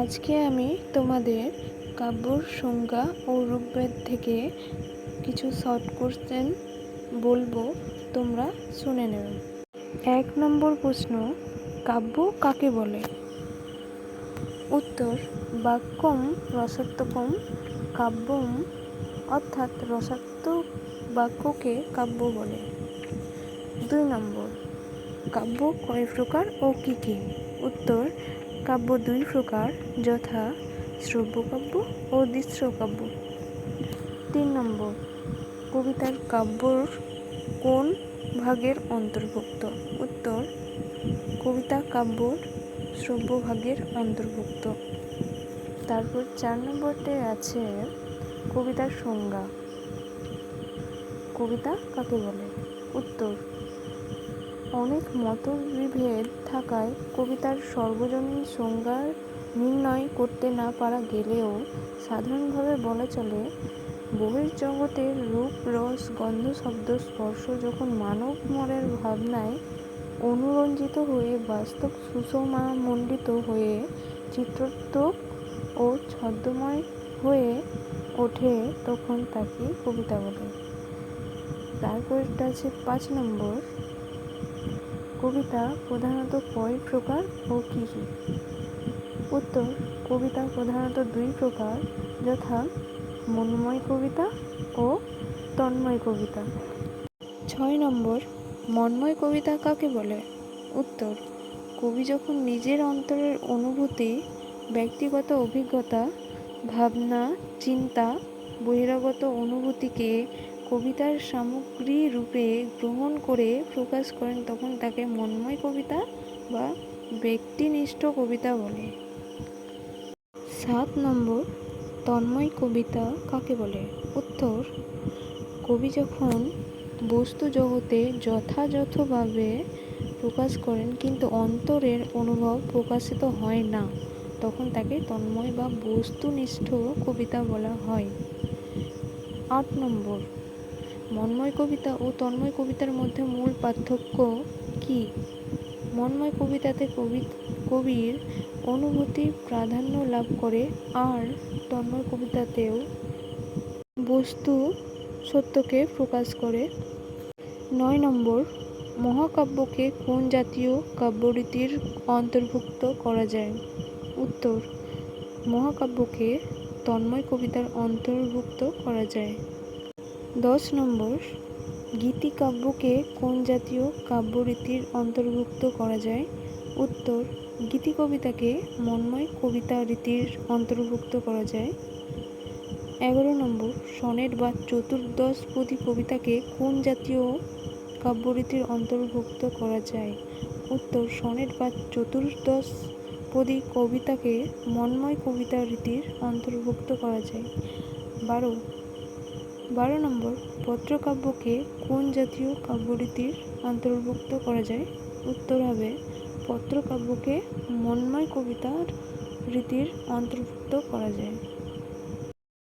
আজকে আমি তোমাদের কাব্যর সংজ্ঞা ও রূপভেদ থেকে কিছু শর্ট কোশ্চেন বলব, তোমরা শুনে নেবে। এক নম্বর প্রশ্ন, কাব্য কাকে বলে? উত্তর, বাক্যম রসাত্মকম কাব্যম, অর্থাৎ রসাত্মক বাক্যকে কাব্য বলে। দুই নম্বর, কাব্য কয় প্রকার ও কী কী? উত্তর কাব্য দুই প্রকার, যথা শ্রব্যকাব্য ও দৃশ্যকাব্য। তিন নম্বর, কবিতার কাব্যর কোন ভাগের অন্তর্ভুক্ত? উত্তর, কবিতা কাব্যর শ্রব্য ভাগের অন্তর্ভুক্ত। তারপর চার নম্বরতে আছে কবিতার সংজ্ঞা। কবিতা কাকে বলে? উত্তর অনেক মতবিভেদ থাকায় কবিতার সর্বজনীন সংজ্ঞা নির্ণয় করতে না পারা গেলেও সাধারণভাবে বলা চলে, বহির্জগতের রূপ, রস, গন্ধ, শব্দ, স্পর্শ যখন মানব মনের ভাবনায় অনুরঞ্জিত হয়ে বাস্তব সুষমামণ্ডিত হয়ে চিত্রাত্মক ও ছদ্মময় হয়ে ওঠে তখন তাকে কবিতা বলে। তারপরটা আছে পাঁচ নম্বর। কবিতা প্রধানত কয় প্রকার ও কী কী? উত্তর, কবিতা প্রধানত দুই প্রকার, যথা মনময় কবিতা ও তন্ময় কবিতা। ছয় নম্বর, মন্ময় কবিতা কাকে বলে? উত্তর, কবি যখন নিজের অন্তরের অনুভূতি, ব্যক্তিগত অভিজ্ঞতা, ভাবনা, চিন্তা, বহিরাগত অনুভূতিকে কবিতার সামগ্রী রূপে গ্রহণ করে প্রকাশ করেন, তখন তাকে মন্ময় কবিতা বা ব্যক্তিনিষ্ঠ কবিতা বলে। সাত নম্বর, তন্ময় কবিতা কাকে বলে? উত্তর, কবি যখন বস্তু জগতে যথাযথভাবে প্রকাশ করেন, কিন্তু অন্তরের অনুভব প্রকাশিত হয় না, তখন তাকে তন্ময় বা বস্তুনিষ্ঠ কবিতা বলা হয়। আট নম্বর মন্ময় কবিতা ও তন্ময় কবিতার মধ্যে মূল পার্থক্য কি? মন্ময় কবিতাতে কবি, কবির অনুভূতি প্রাধান্য লাভ করে আর তন্ময় কবিতাতেও বস্তু সত্যকে প্রকাশ করে। নয় নম্বর, মহাকাব্যকে কোন জাতীয় কাব্যরীতির অন্তর্ভুক্ত করা যায়? উত্তর, মহাকাব্যকে তন্ময় কবিতার অন্তর্ভুক্ত করা যায়। দশ নম্বর গীতিকাব্যকে কোন জাতীয় কাব্যরীতির অন্তর্ভুক্ত করা যায়? উত্তর, গীতি কবিতাকে মন্ময় কবিতা রীতির অন্তর্ভুক্ত করা যায়। এগারো নম্বর, সনেট বা চতুর্দশ চতুর্দশপদী কবিতাকে কোন জাতীয় কাব্যরীতির অন্তর্ভুক্ত করা যায়? উত্তর, সনেট বা চতুর্দশ চতুর্দশপদী কবিতাকে মন্ময় কবিতা রীতির অন্তর্ভুক্ত করা যায়। বারো বারো নম্বর, পত্রকাব্যকে কোন জাতীয় কাব্যরীতির অন্তর্ভুক্ত করা যায়? উত্তর হবে, পত্রকাব্যকে মন্ময় কবিতার রীতির অন্তর্ভুক্ত করা যায়।